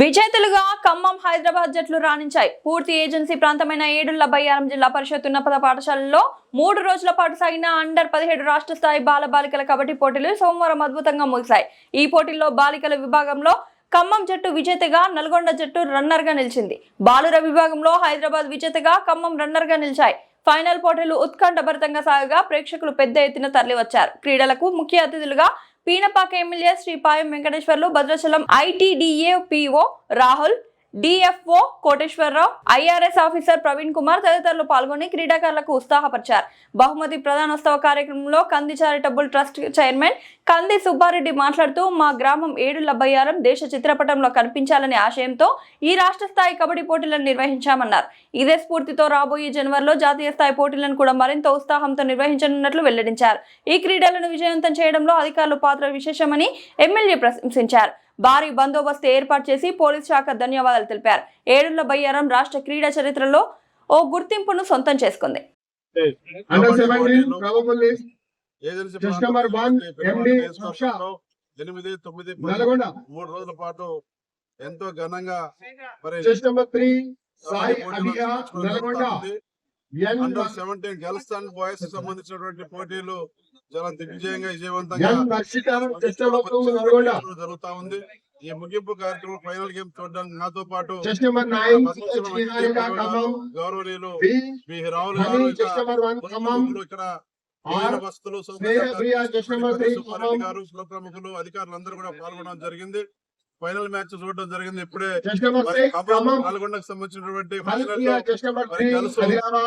విజేతలుగా ఖమ్మం హైదరాబాద్ జట్లు రాణించాయి. పూర్తి ఏజెన్సీ ప్రాంతమైన ఏడుళ్ళ బయ్యారం జిల్లా పరిషత్ ఉన్నత పాఠశాలలో మూడు రోజుల పాటు సాగిన అండర్ పదిహేడు రాష్ట్ర స్థాయి బాల బాలికల కబడ్డీ పోటీలు సోమవారం అద్భుతంగా ముగిశాయి. ఈ పోటీల్లో బాలికల విభాగంలో ఖమ్మం జట్టు విజేతగా నల్గొండ జట్టు రన్నర్గా నిలిచింది. బాలుర విభాగంలో హైదరాబాద్ విజేతగా ఖమ్మం రన్నర్గా నిలిచాయి. ఫైనల్ పోటీలు ఉత్కంఠభరితంగా సాగగా ప్రేక్షకులు పెద్ద ఎత్తున తరలివచ్చారు. క్రీడలకు ముఖ్య అతిథులుగా Pinapaka MLA Sripayam Venkateswarlu Bhadrachalam ITDA PO Rahul DFO Koteswararao IRS officer Praveen Kumar తదితరులు పాల్గొని క్రీడాకారులకు ఉత్సాహపరిచారు. బహుమతి ప్రధానోత్సవ కార్యక్రమంలో కంది చారిటబుల్ ట్రస్ట్ చైర్మన్ కంది సుబ్బారెడ్డి మాట్లాడుతూ మా గ్రామం ఏడుల బయ్యారం దేశ చిత్రపటంలో కనిపించాలనే ఆశయంతో ఈ రాష్ట్ర స్థాయి కబడ్డీ పోటీలను నిర్వహించామన్నారు. ఇదే స్ఫూర్తితో రాబోయే జనవరిలో జాతీయ స్థాయి పోటీలను కూడా మరింత ఉత్సాహంతో నిర్వహించనున్నట్లు వెల్లడించారు. ఈ క్రీడలను విజయవంతం చేయడంలో అధికారుల పాత్ర విశేషమని ఎమ్మెల్యే ప్రశంసించారు. భారీ బందోబస్తు ఏర్పాటు చేసి పోలీస్ శాఖ ధన్యవాదాలు తెలిపారు. ఏడుళ్ళ బయ్యారం రాష్ట్ర క్రీడా చరిత్రలో ఓ గుర్తింపును సొంతం చేసుకుంది. ఎనిమిది తొమ్మిది. మూడు రోజుల పాటు ఎంతో ఘనంగా మరి సెవెంటీన్ గర్ల్స్ అండ్ బాయ్స్కి సంబంధించినటువంటి పోటీలు చాలా దిగ్విజయంగా విజయవంతంగా. జరుగుతా ఉంది ఈ ముగింపు కార్యక్రమం ఫైనల్ గేమ్ చూడడానికి నాతో పాటు. గౌరవనీయులు Honey, గారు ఇక్కడ వస్తువులు. గారు ప్రముఖులు అధికారులు అందరూ కూడా పాల్గొనడం జరిగింది ఫైనల్ మ్యాచ్ చూడడం జరిగింది ఇప్పుడే. నల్గొండకు సంబంధించినటువంటి ఫైనల్.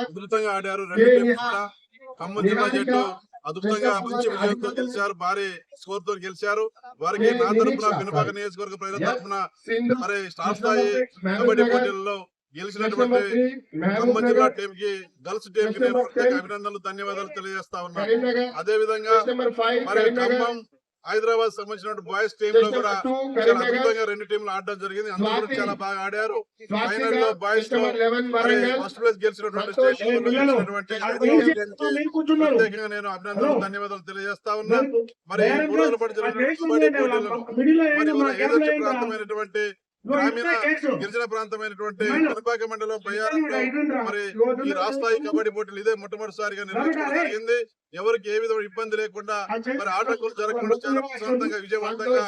అద్భుతంగా ఆడారు. రెండు ఖమ్మం జిల్లా. జట్టు అద్భుతంగా మంచి విజయంతో. గెలిచారు భారీ స్కోర్తో గెలిచారు వారికి. నా తరపున నిరీక్ష. పినపాక నియోజకవర్గ ప్రజల Sindhu, మరి స్టార్ స్థాయి కబడ్డీ. పోటీల్లో గెలిచినటువంటి ఖమ్మం జిల్లా. టీం కి గర్ల్స్ టీం కి నేను ప్రత్యేక. అభినందనలు ధన్యవాదాలు తెలియజేస్తా ఉన్నాను. అదే విధంగా మరి. ఖమ్మం హైదరాబాద్ సంబంధించిన బాయ్స్ టీం Just లో కూడా చాలా. అద్భుతంగా రెండు టీంలు ఆడడం జరిగింది అందరూ. చాలా బాగా ఆడారు ఫైనల్లో బాయ్స్లో. ఫస్ట్ ప్లేస్ గెలిచినటువంటి. ప్రత్యేకంగా నేను అభినందనలు. ధన్యవాదాలు తెలియజేస్తా ఉన్నా మరి మూడు రోజుల పాటు జరిగిన ఏదైతే ప్రాంతమైనటువంటి గిరిజన ప్రాంతమైనటువంటి కనపాక మండలం బయ్యారంలో మరి ఈ రాష్ట్రాయి కబడ్డీ పోటీలు ఇదే మొట్టమొదటిసారిగా నిర్వహించడం జరిగింది. ఎవరికి ఏ విధమైన ఇబ్బంది లేకుండా మరి ఆటకులు జరగకుండా చాలా ప్రశాంతంగా విజయవంతంగా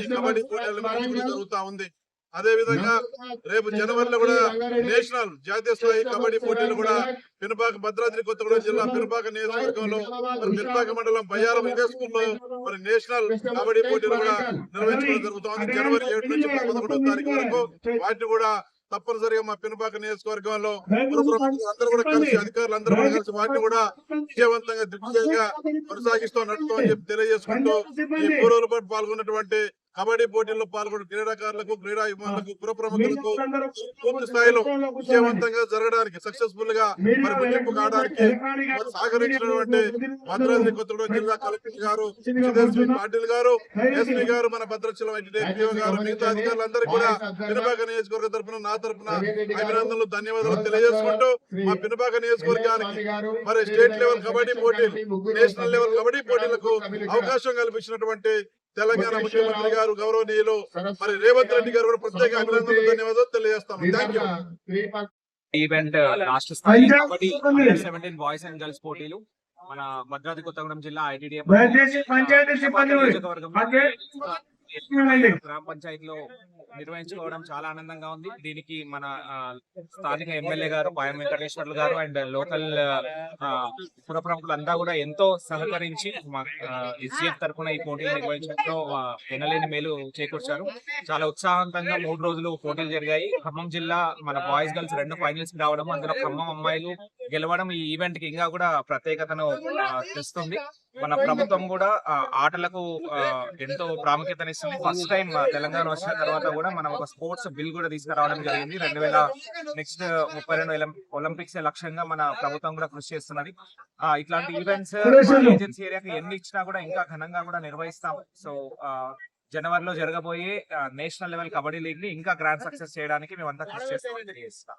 ఈ కబడ్డీ పోటీలు జరుగుతా ఉంది. అదే విధంగా రేపు జనవరిలో కూడా నేషనల్ జాతీయ స్థాయి కబడ్డీ పోటీలు కూడా పినపాక భద్రాద్రి కొత్తగూడెం జిల్లా పినపాక నియోజకవర్గంలో మరి పినపాక మండలం బయ్యారం స్కూల్లో మరి నేషనల్ కబడ్డీ పోటీలు కూడా నిర్వహించడం జరుగుతోంది. జనవరి ఏడు నుంచి పదకొండవ తారీఖు వరకు వాటిని కూడా తప్పనిసరిగా మా పినపాక నియోజకవర్గంలో అందరూ కూడా కలిసి అధికారులు అందరూ కూడా కలిసి వాటిని కూడా విజయవంతంగా దిగ్విజయంగా కొనసాగిస్తూ నడుస్తూ అని చెప్పి తెలియజేసుకుంటూ ఈ మూడు రోజుల పాటు పాల్గొన్నటువంటి కబడ్డీ పోటీల్లో పాల్గొన్న క్రీడాకారులకు క్రీడా అభిమానులకు పుర ప్రముఖులకు పూర్తి స్థాయిలో విజయవంతంగా జరగడానికి సక్సెస్ఫుల్గా మరి ముగింపు కావడానికి సహకరించినటువంటి భద్రాద్రి కొత్తగూడెం జిల్లా కలెక్టర్ గారు పాటిల్ గారు ఎస్పీ గారు మన భద్రాచలం ఐటీడీఓ గారు మిగతా అధికారులందరికీ కూడా పినపాక నియోజకవర్గ తరపున నా తరపున అభినందనలు ధన్యవాదాలు తెలియజేసుకుంటూ మా పినపాక నియోజకవర్గానికి మరి స్టేట్ లెవెల్ కబడ్డీ పోటీలు నేషనల్ లెవెల్ కబడ్డీ పోటీలకు అవకాశం కల్పించినటువంటి తెలంగాణ ముఖ్యమంత్రి గారు గౌరవనీయులు మరి రేవంత్ రెడ్డి గారు కూడా ప్రత్యేక అభినందనలు ధన్యవాదాలు తెలియజేస్తాము. థ్యాంక్ యూ ఈవెంట్ రాష్ట్ర స్థాయి సెవెంటీన్ బాయ్స్ అండ్ గర్ల్స్ పోటీలు మన భద్రాద్రి కొత్తగూడెం జిల్లా ఐటీడీఏ పంచాయతీ గ్రామ పంచాయతీలో నిర్వహించుకోవడం చాలా ఆనందంగా ఉంది. దీనికి మన స్థానిక ఎమ్మెల్యే గారు పాయం వెంకటేశ్వర్లు గారు అండ్ లోకల్ పుర ప్రముఖులు అంతా కూడా ఎంతో సహకరించి ఎస్జిఎఫ్ తరఫున ఈ పోటీలు నిర్వహించడంలో ఎనలేని మేలు చేకూర్చారు. చాలా ఉత్సాహవంతంగా మూడు రోజులు పోటీలు జరిగాయి. ఖమ్మం జిల్లా మన బాయ్స్ గర్ల్స్ రెండు ఫైనల్స్ రావడం అందులో ఖమ్మం అమ్మాయిలు గెలవడం ఈ ఈవెంట్కి ఇంకా కూడా ప్రత్యేకతను తెస్తుంది. మన ప్రభుత్వం కూడా ఆటలకు ఎంతో ప్రాముఖ్యతనిస్తుంది. ఫస్ట్ టైం తెలంగాణ వచ్చిన తర్వాత కూడా మనం ఒక స్పోర్ట్స్ బిల్ కూడా తీసుకురావడం జరిగింది. రెండు వేల నెక్స్ట్ ముప్పై రెండు ఒలింపిక్స్ లక్ష్యంగా మన ప్రభుత్వం కూడా కృషి చేస్తున్నది. ఆ, ఇట్లాంటి ఈవెంట్స్ ఏజెన్సీ ఏరియాకి ఎన్ని ఇచ్చినా కూడా ఇంకా ఘనంగా కూడా నిర్వహిస్తాం. సో జనవరిలో జరగబోయే నేషనల్ లెవెల్ కబడ్డీ లీగ్ని ఇంకా గ్రాండ్ సక్సెస్ చేయడానికి మేమంతా కృషి చేస్తాం.